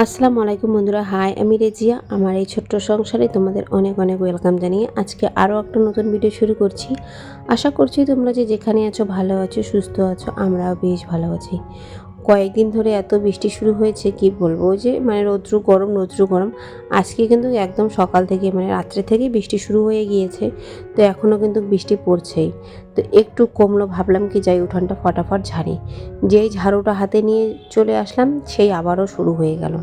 আসসালামু আলাইকুম বন্ধুরা, হাই, আমি রেজিয়া। আমার এই ছোট্ট সংসারে তোমাদের অনেক অনেক ওয়েলকাম জানিয়ে আজকে আরও একটা নতুন ভিডিও শুরু করছি। আশা করছি তোমরা যে যেখানে আছো, ভালো আছো, সুস্থ আছো, আমরাও বেশ ভালো আছি। কয়েকদিন ধরে এত বৃষ্টি শুরু হয়েছে, কি বলব? যে মানে রৌদ্র গরম রৌদ্র গরম। আজকে কিন্তু একদম সকাল থেকে মানে রাত্রে থেকেই বৃষ্টি শুরু হয়ে গিয়েছে, তো এখনও কিন্তু বৃষ্টি পড়ছেই। তো একটু কমলো, ভাবলাম কি যাই উঠানটা ফটাফট ঝাড়ি। যেই ঝাড়ুটা হাতে নিয়ে চলে আসলাম, সেই আবারও শুরু হয়ে গেল।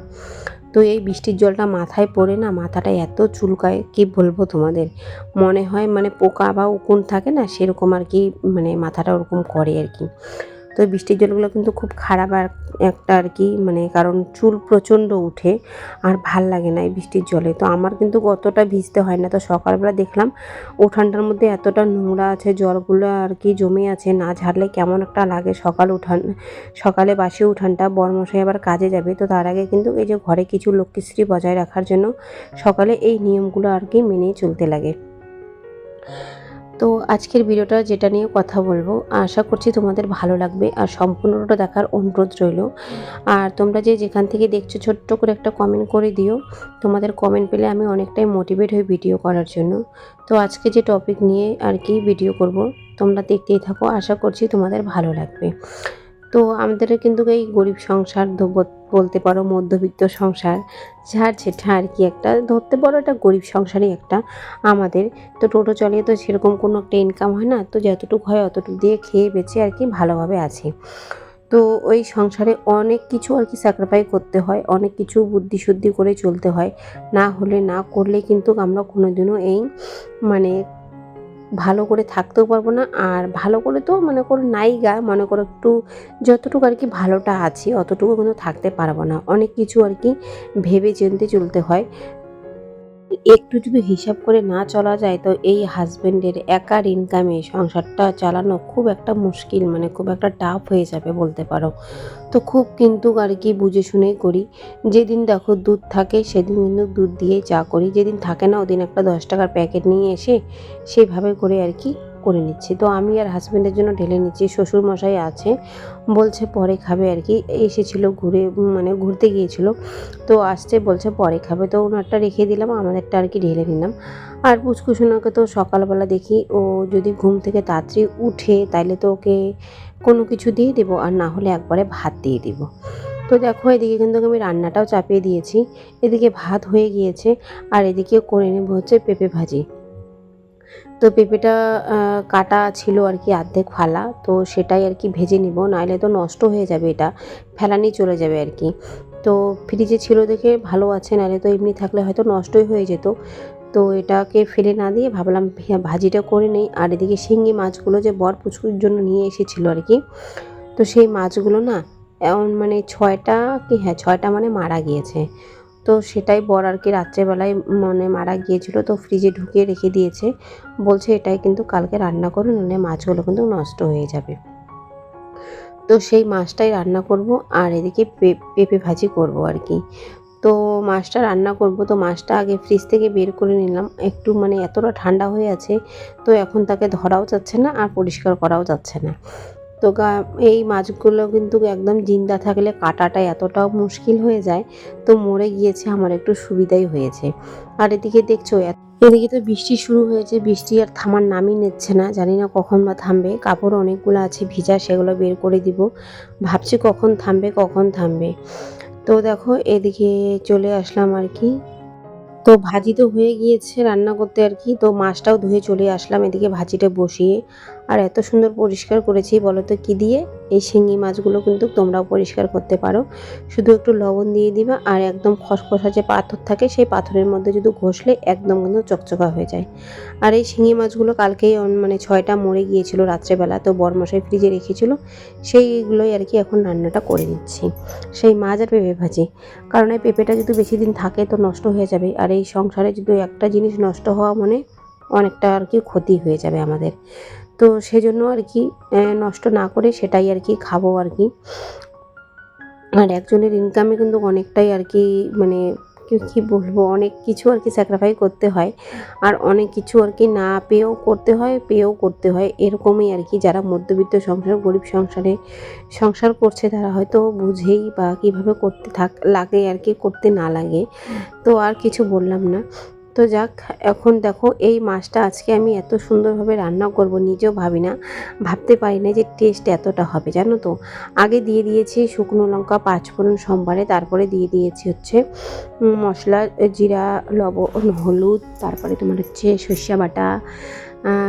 তো এই বৃষ্টির জলটা মাথায় পড়ে না, মাথাটা এত চুলকায়, কি বলব তোমাদের? মনে হয় মানে পোকা বা উকুন থাকে না, সেরকম আর কি মানে মাথাটা ওরকম করে আর কি। তো বৃষ্টির জলগুলো কিন্তু খুব খারাপ আর একটা আর কি মানে কারণ চুল প্রচণ্ড উঠে আর ভালো লাগে না এই বৃষ্টির জলে। তো আমার কিন্তু অতটা ভিজতে হয় না। তো সকালবেলা দেখলাম উঠানটার মধ্যে এতটা নোংরা আছে, জলগুলো আর কি জমে আছে, না ঝাড়লে কেমন একটা লাগে সকাল উঠান, সকালে বাসি উঠানটা, বরমশাই আবার কাজে যাবে। তো তার আগে কিন্তু এই যে ঘরে কিছু লক্ষ্মীশ্রী বজায় রাখার জন্য সকালে এই নিয়মগুলো আর কি মেনে চলতে লাগে। তো আজকের ভিডিওটা যেটা নিয়ে কথা বলব, আশা করছি তোমাদের ভালো লাগবে আর সম্পূর্ণটা দেখার অনুরোধ রইল। আর তোমরা যে যেখান থেকে দেখছ ছোট্ট করে একটা কমেন্ট করে দিও, তোমাদের কমেন্ট পেলে আমি অনেকটাই মোটিভেট হই ভিডিও করার জন্য। তো আজকে যে টপিক নিয়ে আর কি ভিডিও করব, তোমরা দেখতেই থাকো, আশা করছি তোমাদের ভালো লাগবে। তো আমাদের কিন্তু এই গরিব সংসার বলতে পারো মধ্যবিত্ত সংসার, যার যেটা আর কি একটা ধরতে পারো একটা গরিব সংসারই একটা আমাদের। তো টোটো চালিয়ে তো সেরকম কোনো একটা ইনকাম হয় না, তো যতটুকু হয় অতটুকু দিয়ে খেয়ে বেঁচে আর কি ভালোভাবে আছে। তো ওই সংসারে অনেক কিছু আর কি স্যাক্রিফাই করতে হয়, অনেক কিছু বুদ্ধি শুদ্ধি করে চলতে হয়। না হলে না করলে কিন্তু আমরা কোনোদিনও এই মানে ভালো করে থাকতেও পারব না। আর ভালো করে তো মনে করো নাই গা মনে করো একটু যতটুকু আর কি ভালোটা আছে, অতটুকু কিন্তু থাকতে পারব না। অনেক কিছু আর কি ভেবে চিনতে চলতে হয়। একটু যদি হিসাব করে না চলা যায়, তো এই হাজব্যান্ডের একার ইনকামে সংসারটা চালানো খুব একটা মুশকিল মানে খুব একটা টাফ হয়ে যাবে বলতে পারো। তো খুব কিন্তু আর কি বুঝে শুনেই করি। যেদিন দেখো দুধ থাকে, সেদিন কিন্তু দুধ দিয়ে চা করি। যেদিন থাকে না, ওদিন একটা দশ টাকার প্যাকেট নিয়ে এসে সেভাবে করে আর কি করে নিচ্ছি। তো আমি আর হাজব্যান্ডের জন্য ঢেলে নিচ্ছি। শ্বশুর মশাই আছে, বলছে পরে খাবে আর কি। এসেছিল ঘুরে মানে ঘুরতে গিয়েছিল। তো আসছে, বলছে পরে খাবে। তো ওনারটা রেখে দিলাম, আমাদেরটা আর কি ঢেলে নিলাম। আর পুচকুসোনাকে তো সকালবেলা দেখি, ও যদি ঘুম থেকে তাড়াতাড়ি উঠে, তাইলে তো ওকে কোনো কিছু দিয়ে দেবো, আর না হলে একবারে ভাত দিয়ে দিব। তো দেখো, এদিকে কিন্তু আমি রান্নাটাও চাপিয়ে দিয়েছি। এদিকে ভাত হয়ে গিয়েছে, আর এদিকে করে নেব হচ্ছে পেঁপে ভাজি। তো পেঁপেটা কাটা ছিল আর কি আর্ধেক ফালা, তো সেটাই আর কি ভেজে নিব নাহলে তো নষ্ট হয়ে যাবে এটা, ফেলানি চলে যাবে আর কি। তো ফ্রিজে ছিল দেখে ভালো আছে নাহলে তো এমনি থাকলে হয়তো নষ্টই হয়ে যেত। তো এটাকে ফেলে না দিয়ে ভাবলাম ভাজিটা করে নেই, আর এদিকে শিঙ্গি মাছগুলো যে বর পুচকুর জন্য নিয়ে এসেছিল আর কি। তো সেই মাছগুলো না, এমন মানে ছয়টা কি হ্যাঁ ছয়টা মানে মারা গিয়েছে। তো সেটাই বর আর কি রাত্রেবেলায় মানে মারা গিয়েছিল, তো ফ্রিজে ঢুকিয়ে রেখে দিয়েছে। বলছে এটাই কিন্তু কালকে রান্না করো নাহলে মাছগুলো কিন্তু নষ্ট হয়ে যাবে। তো সেই মাছটাই রান্না করব আর এদিকে পেঁপে ভাজি করব আর কি। তো মাছটা রান্না করব, তো মাছটা আগে ফ্রিজ থেকে বের করে নিলাম। একটু মানে এতটা ঠান্ডা হয়ে আছে, তো এখন তাকে ধরাও যাচ্ছে না আর পরিষ্কার করাও যাচ্ছে না। তো এই মাছগুলো কিন্তু একদম জিন্দা থাকলে কাটাটা এতটাও মুশকিল হয়ে যায়, তো মরে গিয়েছে আমার একটু সুবিধাই হয়েছে। আর এদিকে দেখছ এদিকে তো বৃষ্টি শুরু হয়েছে, বৃষ্টি আর থামার নামই নিচ্ছে না, জানি না কখন বা থামবে, কাপড় অনেকগুলো আছে ভিজা, সেগুলো বের করে দিব। ভাবছি কখন থামবে কখন থামবে। তো দেখো, এদিকে চলে আসলাম আর কি। তো ভাজি তো হয়ে গিয়েছে রান্না করতে আর কি, তো মাছটাও ধুয়ে চলে আসলাম, এদিকে ভাজিটা বসিয়ে। আর এত সুন্দর পরিষ্কার করেছি বলো তো কী দিয়ে? এই শিঙি মাছগুলো কিন্তু তোমরাও পরিষ্কার করতে পারো। শুধু একটু লবণ দিয়ে দিবা আর একদম খসখসা যে পাথর থাকে, সেই পাথরের মধ্যে যদি ঘষলে একদম কিন্তু চকচকা হয়ে যায়। আর এই শিঙি মাছগুলো কালকেই মানে ছয়টা মরে গিয়েছিল রাত্রেবেলা, তো বরমশাই ফ্রিজে রেখেছিল। সেইগুলোই আর কি এখন রান্নাটা করে নিচ্ছি সেই মাছ আর পেঁপে ভাজি। কারণ এই পেঁপেটা যদি বেশি দিন থাকে তো নষ্ট হয়ে যাবে। আর এই সংসারে যদি একটা জিনিস নষ্ট হওয়া মানে অনেকটা আর কি ক্ষতি হয়ে যাবে আমাদের। তো সেজন্য আর কি নষ্ট না করে সেটাই আর কি খাব আর কি। আর একজনের ইনকামে কিন্তু অনেকটাই আর কি মানে কি- বলব, অনেক কিছু আর কি স্যাক্রিফাই করতে হয়। আর অনেক কিছু আর কি না পেয়েও করতে হয়, পেয়েও করতে হয়। এরকমই আর কি যারা মধ্যবিত্ত সংসার, গরিব সংসারে সংসার করছে তারা হয়তো বুঝেই বা কীভাবে করতে থাক, লাগে আর কি, করতে না লাগে। তো আর কিছু বললাম না। তো যাক, এখন দেখো এই মাছটা আজকে আমি এত সুন্দরভাবে রান্না করব, নিজেও ভাবি না। ভাবতে পারি না যে টেস্ট এতটা হবে, জানো তো? আগে দিয়ে দিয়েছি শুকনো লঙ্কা, পাঁচফোড়ন সোমবারে, তারপরে দিয়ে দিয়েছি হচ্ছে মশলা, জিরা, লবণ, হলুদ, তারপরে তোমার হচ্ছে সর্ষে বাটা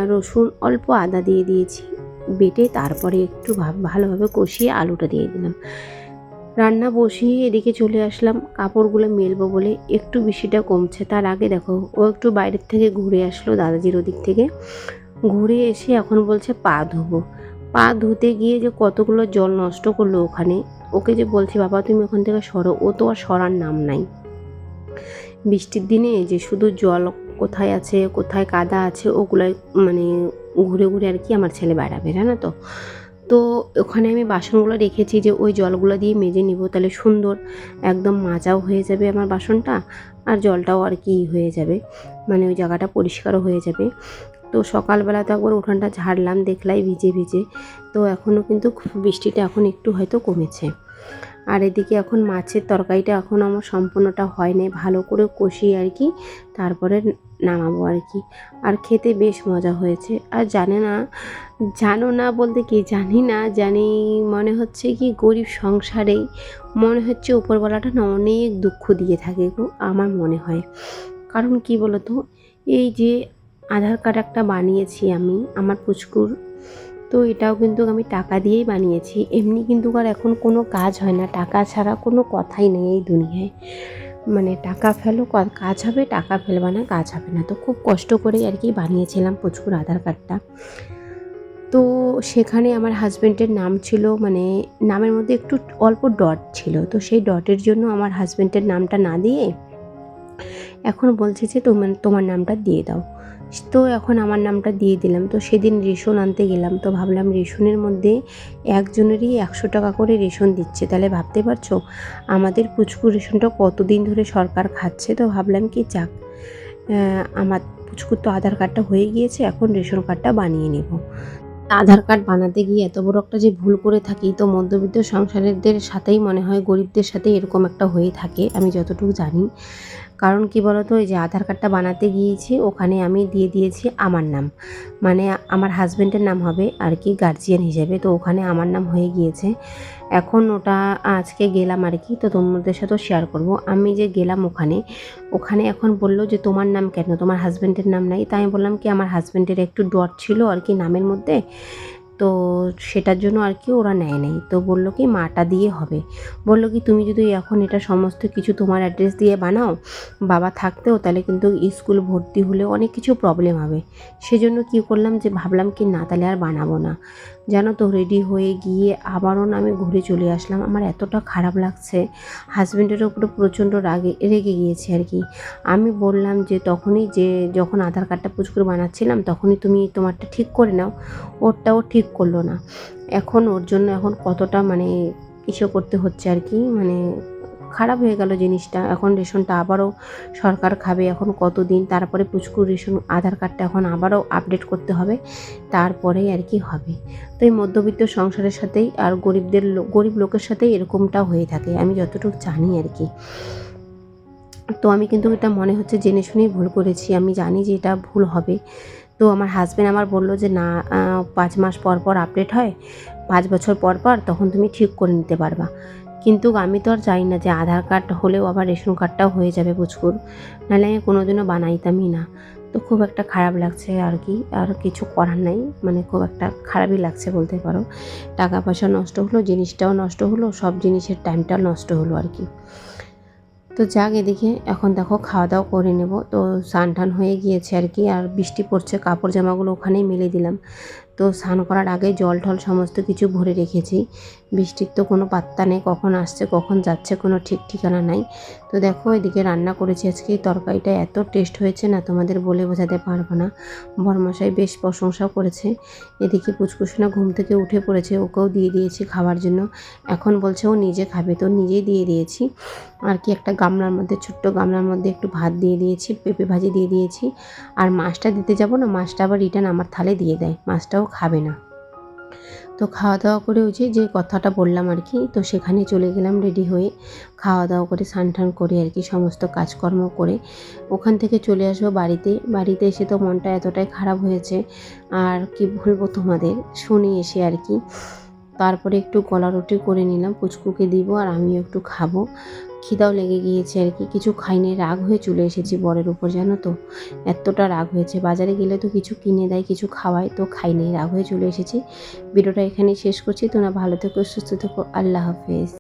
রসুন, অল্প আদা দিয়ে দিয়েছি, বেটে তারপরে একটু ভাব- ভালোভাবে কষিয়ে আলুটা দিয়ে দিলাম। রান্না বসিয়ে এদিকে চলে আসলাম। কাপড়গুলো মেলবো বলে একটু বৃষ্টিটা কমছে। তার আগে দেখো, ও একটু বাইরের থেকে ঘুরে আসলো দাদাজির ওদিক থেকে। ঘুরে এসে এখন বলছে পা ধোবো। পা ধুতে গিয়ে যে কতগুলো জল নষ্ট করল ওখানে, ওকে যে বলছি, বাবা, তুমি ওখান থেকে সরো। ও তো আর সরার নাম নাই। বৃষ্টির দিনে যে শুধু জল কোথায় আছে, কোথায় কাদা আছে, ওগুলাই মানে ঘুরে ঘুরে আর কি আমার ছেলে বেড়াবে, জানো তো? তো ওখানে আমি বাসনগুলো রেখেছি যে ওই জলগুলো দিয়ে মেজে নিব, তাহলে সুন্দর একদম মাজাও হয়ে যাবে আমার বাসনটা আর জলটাও আর কি হয়ে যাবে। মানে ওই জায়গাটা পরিষ্কারও হয়ে যাবে। তো সকালবেলা তো একবার উঠানটা ঝাড়লাম, দেখলাই ভিজে ভিজে। তো এখনও কিন্তু বৃষ্টিটা এখন একটু হয়তো কমেছে। আর এদিকে এখন মাছের তরকারিটা এখন আমার সম্পূর্ণটা হয়নি, ভালো করে কষিয়ে আর কি, তারপরে নামাবো আর কি। আর খেতে বেশ মজা হয়েছে। আর জানে না, জানো না বলতে কি জানি না, জানি মনে হচ্ছে কি গরিব সংসারেই মনে হচ্ছে উপরবেলাটা না অনেক দুঃখ দিয়ে থাকে গো, আমার মনে হয়। কারণ কি বলতো, এই যে আধার কার্ড একটা বানিয়েছি আমি, আমার পুচকুর, তো এটাও কিন্তু আমি টাকা দিয়েই বানিয়েছি। এমনি কিন্তু আর এখন কোনো কাজ হয় না, টাকা ছাড়া কোনো কথাই নেই এই দুনিয়ায়। মানে টাকা ফেলো কাজ হবে, টাকা ফেলবে না, কাজ হবে না। তো খুব কষ্ট করে আর কি বানিয়েছিলাম প্রচুর আধার কার্ডটা। তো সেখানে আমার হাজব্যান্ডের নাম ছিল মানে নামের মধ্যে একটু অল্প ডট ছিল। তো সেই ডটের জন্য আমার হাজব্যান্ডের নামটা না দিয়ে এখন বলছে যে তোমার তোমার নামটা দিয়ে দাও। তো এখন আমার নামটা দিয়ে দিলাম। তো সেদিন রেশন আনতে গেলাম। তো ভাবলাম রেশনের মধ্যে একজনেরই একশো টাকা করে রেশন দিচ্ছে। তাহলে ভাবতে পারছ? আমাদের পুচকু রেশনটা কতদিন ধরে সরকার খাচ্ছে? তো ভাবলাম কি যাক। আমার পুচকুর তো আধার কার্ডটা হয়ে গিয়েছে। এখন রেশন কার্ডটা বানিয়ে নেব। আধার কার্ড বানাতে গিয়ে এত বড় একটা যে ভুল করে থাকি, তো মধ্যবিত্ত সংসারের সাথেই মনে হয় গরিবদের সাথে এরকম একটা হয়ে থাকে। আমি যতটুকু জানি। কারণ কি বলতো ওই যে আধার কার্ডটা বানাতে গিয়েছি, ওখানে আমি দিয়ে দিয়েছি আমার নাম। মানে আমার হাজব্যান্ডের নাম হবে আর কি গার্জিয়ান হিসেবে, তো ওখানে আমার নাম হয়ে গিয়েছে। এখন ওটা আজকে গেলাম আর কি, তো তোমাদের সাথেও শেয়ার করব। আমি যে গেলাম ওখানে ওখানে এখন বলল যে তোমার নাম কেন? তোমার হাজব্যান্ডের নাম নাই। তাই আমি বললাম কি, আমার হাজব্যান্ডের একটু ডট ছিল আর কি নামের মধ্যে। তো সেটার জন্য আর কি ওরা নেয় নাই। তো বলল কি, মাটা দিয়ে হবে। বলল কি, তুমি যদি এখন এটা সমস্ত কিছু তোমার অ্যাড্রেস দিয়ে বানাও, বাবা থাকতেও তাহলে কিন্তু স্কুল ভর্তি হলে অনেক কিছু প্রবলেম হবে। সেজন্য কি করলাম যে ভাবলাম কি, না, তাহলে আর বানাবো না। জানো তো রেডি হয়ে গিয়ে আবারও আমি ঘুরে চলে আসলাম। আমার এতটা খারাপ লাগছে হাজব্যান্ডের উপরে প্রচণ্ড রাগে রেগে গিয়েছে আর কি। আমি বললাম যে, তখনই যে, যখন আধার কার্ডটা পুচকুর বানাচ্ছিলাম, তখনই তুমি তোমারটা ঠিক করে নাও। ওরটাও ঠিক করল না। এখন ওর জন্য এখন কতটা মানে কিছু করতে হচ্ছে আর কি মানে খারাপ হয়ে গেল জিনিসটা। এখন রেশনটা আবারও সরকার খাবে, এখন কতদিন, তারপরে পুচকুর রেশন, আধার কার্ডটা এখন আবারও আপডেট করতে হবে, তারপরেই আর কি হবে। তো এই মধ্যবিত্ত সংসারের সাথেই আর গরিবদের গরিব লোকের সাথেই এরকমটা হয়ে থাকে, আমি যতটুকু জানি আর কি। তো আমি কিন্তু এটা মনে হচ্ছে জেনে শুনেই ভুল করেছি, আমি জানি যে এটা ভুল হবে। তো আমার হাজব্যান্ড আমার বলল যে, না পাঁচ মাস পর পর আপডেট হয়। পাঁচ বছর পর পর তখন তুমি ঠিক করে নিতে পারবা। কিন্তু আমি তো আর চাই না যে আধার কার্ড হলেও আবার রেশন কার্ডটাও হয়ে যাবে পুচকুর নাহলে আমি কোনোদিনও বানাইতামই না। তো খুব একটা খারাপ লাগছে আর কি। আর কিছু করার নাই। মানে খুব একটা খারাপই লাগছে বলতে পারো। টাকা পয়সা নষ্ট হলো, জিনিসটাও নষ্ট হলো, সব জিনিসের টাইমটাও নষ্ট হলো আর কি। তো যাক এদিকে, এখন দেখো খাওয়া দাওয়া করে নেব। তো স্নান টান হয়ে গিয়েছে আর কি, আর বৃষ্টি পড়ছে কাপড় জামাগুলো ওখানেই মেলে দিলাম। তো স্নান করার আগে জল টল সমস্ত কিছু ভরে রেখেছি। বৃষ্টির তো কোনো পাত্তা নেই, কখন আসছে, কখন যাচ্ছে, কোনো ঠিক ঠিকানা নাই। তো দেখো, এদিকে রান্না করেছি আজকে। তরকারিটা এত টেস্ট হয়েছে না, তোমাদের বলে বোঝাতে পারব না। বরমশাই বেশ প্রশংসাও করেছে। এদিকে পুচকুসোনা ঘুম থেকে উঠে পড়েছে, ওকেও দিয়ে দিয়েছি খাওয়ার জন্য। এখন বলছে ও নিজে খাবে, তো নিজেই দিয়ে দিয়েছি। আর কি একটা গামলার মধ্যে, ছোট্ট গামলার মধ্যে একটু ভাত দিয়ে দিয়েছি, পেঁপে ভাজি দিয়ে দিয়েছি। আর মাছটা দিতে যাব না, মাছটা আবার রিটার্ন আমার থালে দিয়ে দেয়। মাছটাও খাবে না। তো খাওয়া দাওয়া করে ওই যে কথাটা বললাম আর কি, তো সেখানে চলে গেলাম রেডি হয়ে খাওয়া দাওয়া করে স্নান টান করে আর কি সমস্ত কাজকর্ম করে। ওখান থেকে চলে আসব বাড়িতে। বাড়িতে এসে তো মনটা এতটাই খারাপ হয়েছে। আর কি বলব তোমাদের, শুনি এসে আর কি, তারপরে একটু গলা রুটি করে নিলাম, পুচকুকে দিব আর আমিও একটু খাব। খিদাও লেগে গিয়েছে আর কি। কিছু খাইনি রাগ হয়ে চলে এসেছি বরের উপর, জানো তো? এতটা রাগ হয়েছে। বাজারে গেলে তো কিছু কিনে দেয়, কিছু খাওয়ায়, তো খাইনি রাগ হয়ে চলে এসেছি। ভিডিওটা এখানেই শেষ করছি। তোমরা ভালো থেকো, সুস্থ থেকো। আল্লাহ হাফেজ।